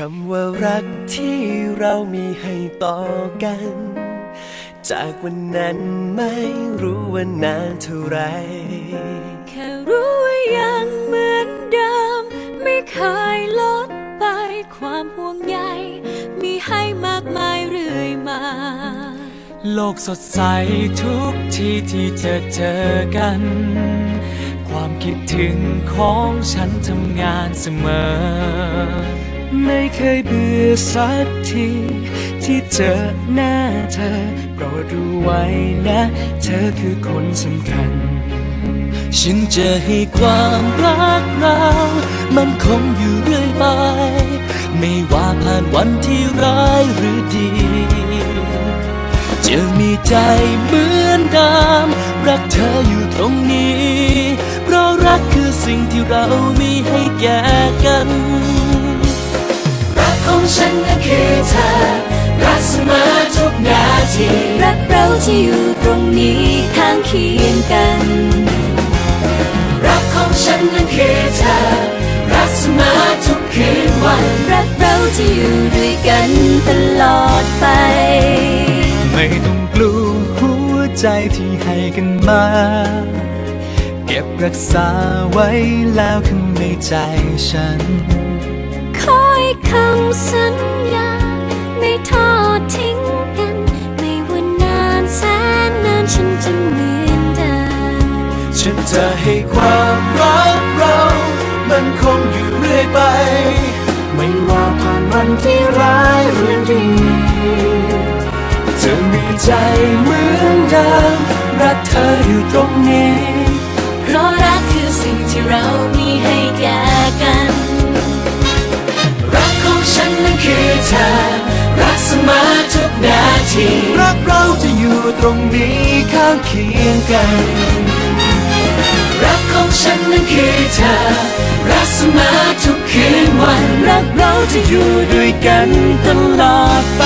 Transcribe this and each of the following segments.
คำว่ารักที่เรามีให้ต่อกัน จากวันนั้นไม่รู้ว่านานเท่าไหรแค่รู้ว่ายังเหมือนเดิม ไม่เคยลดไปความห่วงใยมีให้มากมายเรื่อยมา โลกสดใสทุกทีที่จะเจอกัน ความคิดถึงของฉันทำงานเสมอ ไม่เคยเบื่อสักที ที่เจอหน้าเธอโปรดรู้ไว้นะ เธอคือคนสำคัญ ฉันจะให้ความรักเรามันคงอยู่เรื่อยไป ไม่ว่าผ่านวันที่ร้ายหรือดี จะมีใจเหมือนเดิมรักเธออยู่ตรงนี้ เพราะรักคือสิ่งที่เรามีให้แก่กัน ทีรักเราที่อยู่ตรงนี้ข้างเคียงกัน รักของฉันนั้นคือเธอ รักเสมอทุกคืนวัน รักเราที่อยู่ด้วยกันตลอดไป ไม่ต้องกลัวหัวใจที่ให้กันมา เก็บรักษาไว้แล้วข้างในใจฉัน คอยคำสัญญา จะให้ความรักเรา มันคงอยู่เรื่อยไป ไม่ว่าผ่านวันที่ร้ายหรือดี จะมีใจเหมือนเดิมรักเธออยู่ตรงนี้ เพราะรักคือสิ่งที่เรามีให้แก่กัน รักของฉันนั้นคือเธอ รักเสมอทุกนาที รักเราจะอยู่ตรงนี้ข้างเคียงกัน ฉันนั้นคือเธอ รักเสมอทุกคืนวันรักเราจะอยู่ด้วยกันตลอดไป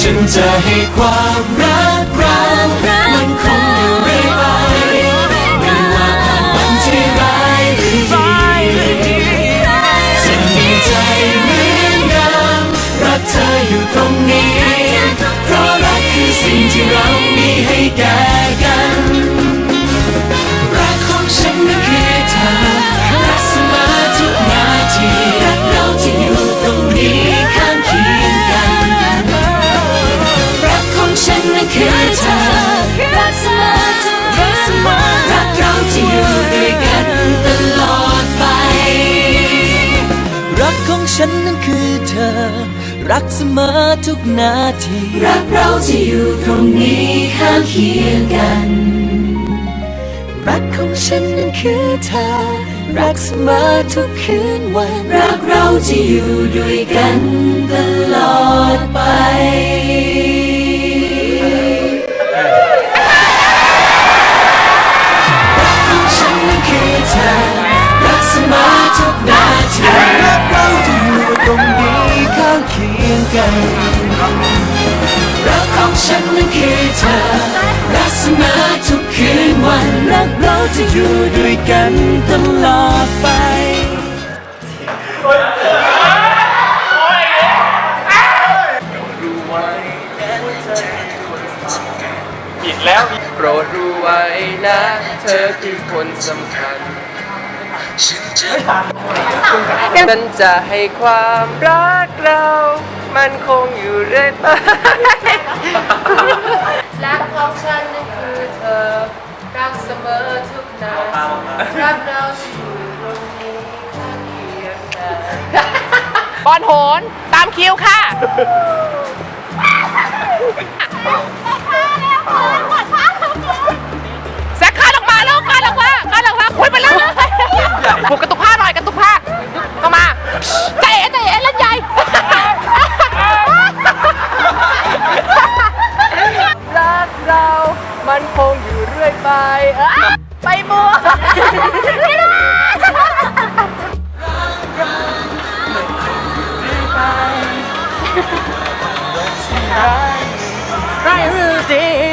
ฉันจะให้ความรักเรา รักเสมอทุกนาที รักเราที่อยู่ตรงนี้ข้างเคียงกัน รักของฉันนั้นคือเธอ รักเสมอทุกคืนวัน รักเราที่อยู่ด้วยกันตลอดไป ฉันนั้นคือเธอ รักเสมอทุกคืนวันรักเราจะอยู่ด้วยกันตลอดไป ผิดแล้วโปรดรู้ไว้นะ เธอคือคนสำคัญฉันจะให้ความรักเรา มันคงอยู่เรื่อยไป รักเราอยู่ตรงนี้ข้างเคียงกันบอลโหนตามคิวค่ะ แซคคาดออกมาลูกคาดออกมาคาดออกมาคุยไปแล้วผูกกระตุกผ้าหน่อยกระตุกผ้าเข้ามาใจเอ๋ใจเอ๋เล่นใหญ่รักเรา มันคงอยู่เรื่อยไปเอ้ยไปมัว ไรรู้ดี